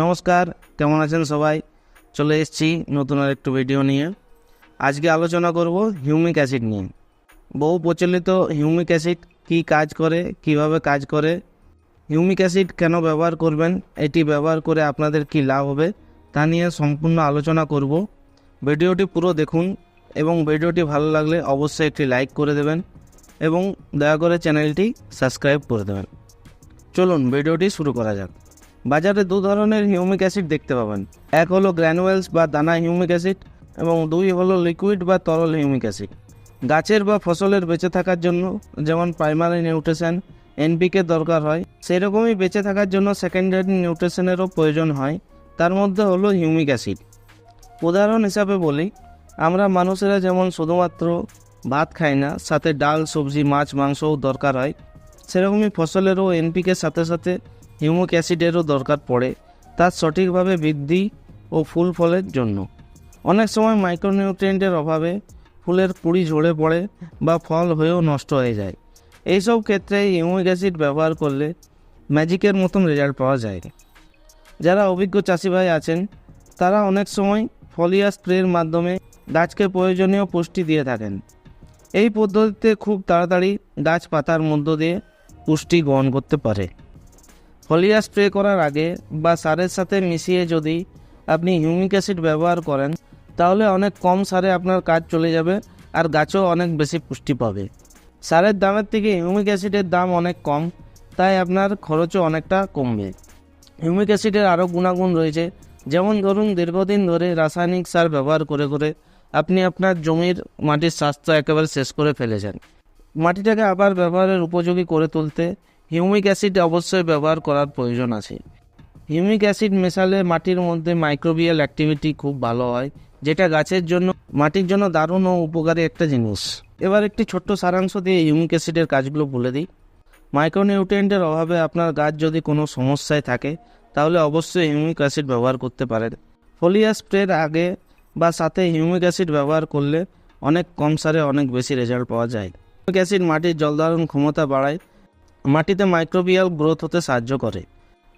নমস্কার, কেমন আছেন সবাই? চলে এসেছি নতুন আর একটু ভিডিও নিয়ে। আজকে আলোচনা করব হিউমিক অ্যাসিড নিয়ে। বহু প্রচলিত হিউমিক অ্যাসিড কী কাজ করে, কীভাবে কাজ করে, হিউমিক অ্যাসিড কেন ব্যবহার করবেন, এটি ব্যবহার করে আপনাদের কী লাভ হবে, তা নিয়ে সম্পূর্ণ আলোচনা করব। ভিডিওটি পুরো দেখুন এবং ভিডিওটি ভালো লাগলে অবশ্যই একটি লাইক করে দেবেন এবং দয়া করে চ্যানেলটি সাবস্ক্রাইব করে দেবেন। চলুন ভিডিওটি শুরু করা যাক। বাজারে দু ধরনের হিউমিক অ্যাসিড দেখতে পাবেন। এক হলো গ্র্যানুয়েলস বা দানা হিউমিক অ্যাসিড এবং দুই হলো লিকুইড বা তরল হিউমিক অ্যাসিড। গাছের বা ফসলের বেঁচে থাকার জন্য যেমন প্রাইমারি নিউট্রিশন এনপিকে দরকার হয়, সেরকমই বেঁচে থাকার জন্য সেকেন্ডারি নিউট্রিশনেরও প্রয়োজন হয়। তার মধ্যে হলো হিউমিক অ্যাসিড। উদাহরণ হিসাবে বলি, আমরা মানুষেরা যেমন শুধুমাত্র ভাত খাই না, সাথে ডাল, সবজি, মাছ, মাংসও দরকার হয়, সেরকমই ফসলেরও এনপিকের সাথে সাথে হিউমিক অ্যাসিডেরও দরকার পড়ে তার সঠিকভাবে বৃদ্ধি ও ফুল ফলের জন্য। অনেক সময় মাইক্রোনিউট্রিয়েন্টের অভাবে ফুলের কুড়ি ঝরে পড়ে বা ফল হয়েও নষ্ট হয়ে যায়। এইসব ক্ষেত্রে হিউমিক অ্যাসিড ব্যবহার করলে ম্যাজিকের মতন রেজাল্ট পাওয়া যায়। যারা অভিজ্ঞ চাষি ভাই আছেন, তারা অনেক সময় ফলিয়া স্প্রের মাধ্যমে গাছকে প্রয়োজনীয় পুষ্টি দিয়ে থাকেন। এই পদ্ধতিতে খুব তাড়াতাড়ি গাছ পাতার মধ্য দিয়ে পুষ্টি গ্রহণ করতে পারে। ফলিয়া স্প্রে করার আগে বা সারের সাথে মিশিয়ে যদি আপনি হিউমিক অ্যাসিড ব্যবহার করেন, তাহলে অনেক কম সারে আপনার কাজ চলে যাবে আর গাছও অনেক বেশি পুষ্টি পাবে। সারের দামের থেকে হিউমিক অ্যাসিডের দাম অনেক কম, তাই আপনার খরচও অনেকটা কমবে। হিউমিক অ্যাসিডের আরও গুণাগুণ রয়েছে, যেমন ধরুন দীর্ঘদিন ধরে রাসায়নিক সার ব্যবহার করে করে আপনি আপনার জমির মাটির স্বাস্থ্য একেবারে শেষ করে ফেলেছেন। মাটিটাকে আবার ব্যবহারের উপযোগী করে তুলতে হিউমিক অ্যাসিড অবশ্যই ব্যবহার করার প্রয়োজন আছে। হিউমিক অ্যাসিড মেশালে মাটির মধ্যে মাইক্রোবিয়াল অ্যাক্টিভিটি খুব ভালো হয়, যেটা গাছের জন্য, মাটির জন্য দারুণ ও উপকারী একটা জিনিস। এবার একটি ছোট্ট সারাংশ দিয়ে হিউমিক অ্যাসিডের কাজগুলো বলে দিই। মাইক্রোনিউট্রিয়েন্টের অভাবে আপনার গাছ যদি কোনো সমস্যায় থাকে, তাহলে অবশ্যই হিউমিক অ্যাসিড ব্যবহার করতে পারেন। ফলিয়া স্প্রের আগে বা সাথে হিউমিক অ্যাসিড ব্যবহার করলে অনেক কম সারে অনেক বেশি রেজাল্ট পাওয়া যায়। হিউমিক অ্যাসিড মাটির জলধারণ ক্ষমতা বাড়ায় মাটিতে মাইক্রোবিয়াল গ্রোথ হতে সাহায্য করে।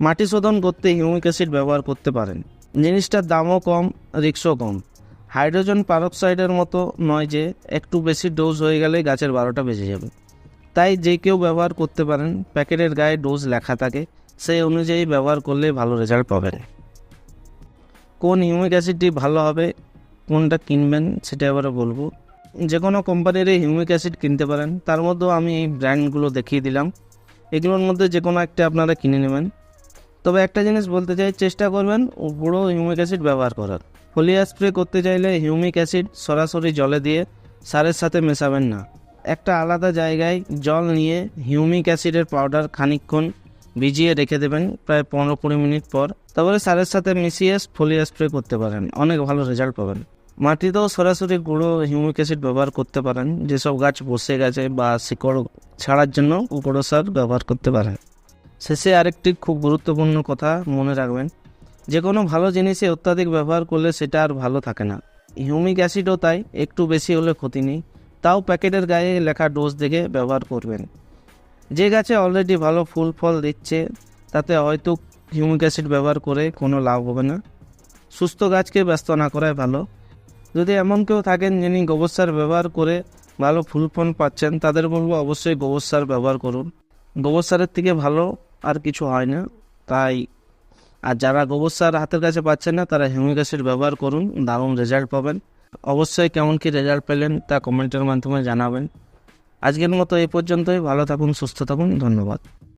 মাটি শোধন করতে হিউমিক অ্যাসিড ব্যবহার করতে পারেন। জিনিসটার দামও কম রিক্সও কম। হাইড্রোজেন পারক্সাইডের মতো নয় যে, একটু বেশি ডোজ হয়ে গেলে গাছের বারোটা বেজে যাবে। তাই যে কেউ ব্যবহার করতে পারেন, প্যাকেটের গায়ে ডোজ লেখা থাকে, সেই অনুযায়ী ব্যবহার করলে ভালো রেজাল্ট পাবেন। কোন হিউমিক অ্যাসিডটি ভালো হবে, কোনটা কিনবেন, সেটা এবারে বলব। যে কোনো কোম্পানির হিউমিক অ্যাসিড কিনতে পারেন, তার মধ্যেও আমি এই ব্র্যান্ডগুলো দেখিয়ে দিলাম। এগুলোর মধ্যে যে কোনো একটা আপনারা কিনে নেবেন। তবে একটা জিনিস বলতে চাই, চেষ্টা করবেন পুরো হিউমিক অ্যাসিড ব্যবহার করার। ফলিয়া স্প্রে করতে চাইলে হিউমিক অ্যাসিড সরাসরি জলে দিয়ে সারের সাথে মেশাবেন না। একটা আলাদা জায়গায় জল নিয়ে হিউমিক অ্যাসিডের পাউডার খানিকক্ষণ ভিজিয়ে রেখে দেবেন, প্রায় পনেরো কুড়ি মিনিট পর। তারপরে সারের সাথে মিশিয়ে ফলিয়া স্প্রে করতে পারেন, অনেক ভালো রেজাল্ট পাবেন। মাটিতেও সরাসরি গুঁড়ো হিউমিক অ্যাসিড ব্যবহার করতে পারেন, যেসব গাছ বসে গেছে বা শিকড় ছাড়ার জন্য গুঁড়ো সার ব্যবহার করতে পারেন। শেষে আরেকটি খুব গুরুত্বপূর্ণ কথা মনে রাখবেন, যে কোনো ভালো জিনিসে অত্যাধিক ব্যবহার করলে সেটা আর ভালো থাকে না। হিউমিক অ্যাসিডও তাই, একটু বেশি হলে ক্ষতি নেই। তাও প্যাকেটের গায়ে লেখা ডোজ দেখে ব্যবহার করবেন। যে গাছে অলরেডি ভালো ফুল ফল দিচ্ছে, তাতে হয়তো হিউমিক অ্যাসিড ব্যবহার করে কোনো লাভ হবে না। সুস্থ গাছকে ব্যস্ত না করাই ভালো। যদি এমন কেউ থাকেন যিনি গোবর সার ব্যবহার করে ভালো ফুল ফল পাচ্ছেন, তাদের বলব অবশ্যই গোবর সার ব্যবহার করুন। গোবর সারের থেকে ভালো আর কিছু হয় না। তাই, আর যারা গোবর সার হাতের কাছে পাচ্ছেন না, তারা হিউমিক অ্যাসিড ব্যবহার করুন, দারুণ রেজাল্ট পাবেন। অবশ্যই কেমন কি রেজাল্ট পেলেন, তা কমেন্টের মাধ্যমে জানাবেন। আজকের মতো এই পর্যন্তই, ভালো থাকুন, সুস্থ থাকুন, ধন্যবাদ।